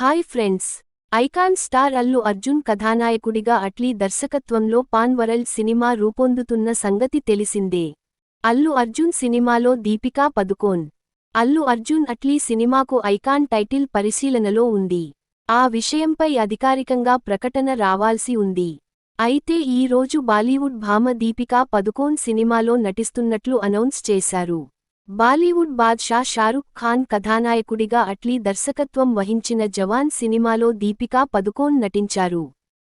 Hi friends icon star Allu Arjun కథానాయకుడిగా అట్లీ దర్శకత్వంలో pan world cinema రూపొందుతున్న సంగతి తెలిసిందే. అల్లు అర్జున్ సినిమాలో దీపికా పదుకోన్. అల్లు అర్జున్ అట్లీ సినిమాకు ఐకాన్ టైటిల్ పరిశీలనలో ఉంది. ఆ విషయంపై అధికారికంగా ప్రకటన రావాల్సి ఉంది. అయితే ఈ రోజు బాలీవుడ్ భామ దీపికా పదుకోన్ సినిమాలో నటిస్తున్నట్లు అనౌన్స్ చేశారు. బాలీవుడ్ బాద్షా షారుఖ్ ఖాన్ కథానాయకుడిగా అట్లీ దర్శకత్వం వహించిన జవాన్ సినిమాలో దీపికా పదుకోన్ నటించారు.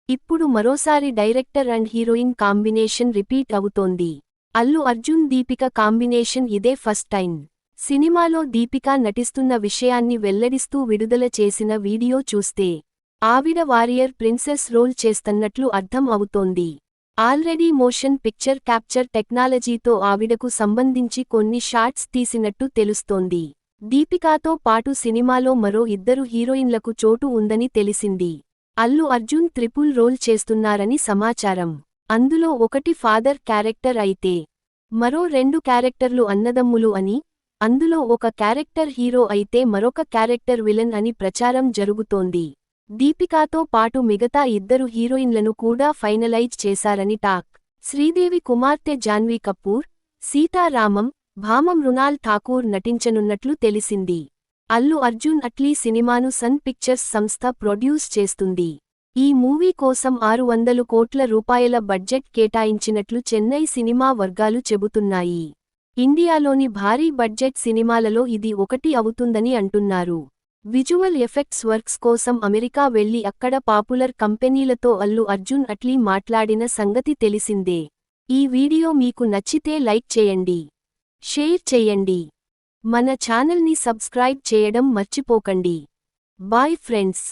ఇప్పుడు మరోసారి director and heroine combination repeat అవుతోంది. అల్లు అర్జున్ దీపిక కాంబినేషన్ ఇదే ఫస్ట్ టైం. సినిమాలో దీపిక నటిస్తున్న విషయాన్ని వెల్లడిస్తూ విడుదల చేసిన వీడియో చూస్తే ఆవిడ వారియర్ ప్రిన్సెస్ రోల్ చేస్తన్నట్లు అర్థం అవుతోంది. ఆల్రెడీ మోషన్ పిక్చర్ క్యాప్చర్ టెక్నాలజీతో ఆవిడకు సంబంధించి కొన్ని షాట్స్ తీసినట్టు తెలుస్తోంది. దీపికాతో పాటు సినిమాలో మరో ఇద్దరు హీరోయిన్లకు చోటు ఉందని తెలిసింది. అల్లు అర్జున్ త్రిపుల్ రోల్ చేస్తున్నారని సమాచారం. అందులో ఒకటి ఫాదర్ క్యారెక్టర్ అయితే మరో రెండు క్యారెక్టర్లు అన్నదమ్ములు అని అందులో ఒక క్యారెక్టర్ హీరో అయితే మరొక క్యారెక్టర్ విలన్ అని ప్రచారం జరుగుతోంది. దీపికాతో పాటు మిగతా ఇద్దరు హీరోయిన్లను కూడా ఫైనలైజ్ చేశారని టాక్. శ్రీదేవి కుమార్తె జాన్వీ కపూర్ సీతారామం భామం మృణాల్ ఠాకూర్ నటించనున్నట్లు తెలిసింది. అల్లు అర్జున్ అట్లీ సినిమాను సన్ పిక్చర్స్ సంస్థ ప్రొడ్యూస్ చేస్తుంది. ఈ మూవీ కోసం ఆరు వందలు కోట్ల రూపాయల బడ్జెట్ కేటాయించినట్లు చెన్నై సినిమా వర్గాలు చెబుతున్నాయి. ఇండియాలోని భారీ బడ్జెట్ సినిమాలలో ఇది ఒకటి అవుతుందని అంటున్నారు. విజువల్ ఎఫెక్ట్స్ వర్క్స్ కోసం అమెరికా వెళ్ళి అక్కడ పాపులర్ కంపెనీలతో అల్లు అర్జున్ అట్లీ మాట్లాడిన సంగతి తెలిసిందే. ఈ వీడియో మీకు నచ్చితే లైక్ చేయండి. షేర్ చెయ్యండి మన ఛానల్ని సబ్స్క్రైబ్ చేయడం మర్చిపోకండి. Bye friends.